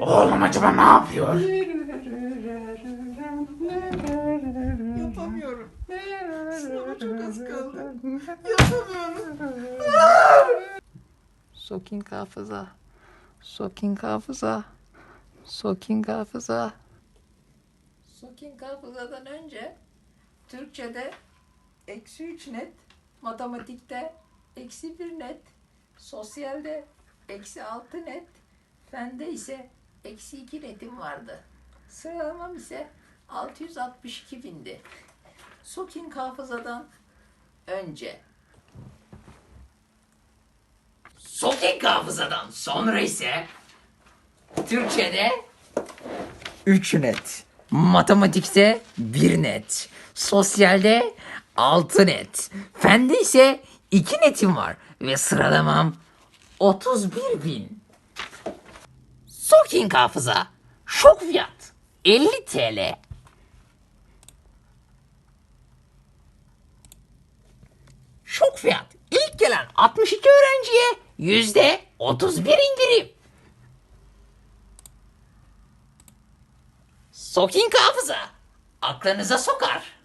Oğlum acaba ne yapıyor? Yapamıyorum. Sınava çok az kaldı. Yapamıyorum. Soking hafıza. Soking hafıza. Soking hafıza. Soking hafızadan önce Türkçe'de eksi 3 net, matematikte eksi 1 net, sosyalde eksi 6 net, fende ise eksi 2 netim vardı. Sıralamam ise 662 bindi. Soking hafızadan önce Soking hafızadan sonra ise Türkçe'de 3 net, matematikte 1 net, sosyalde 6 net, fende ise 2 netim var ve sıralamam 31 bin. Soking hafıza, şok fiyat 50 TL. Şok fiyat. İlk gelen 62 öğrenciye yüzde 31 indirim. Soking hafıza. Aklınıza sokar.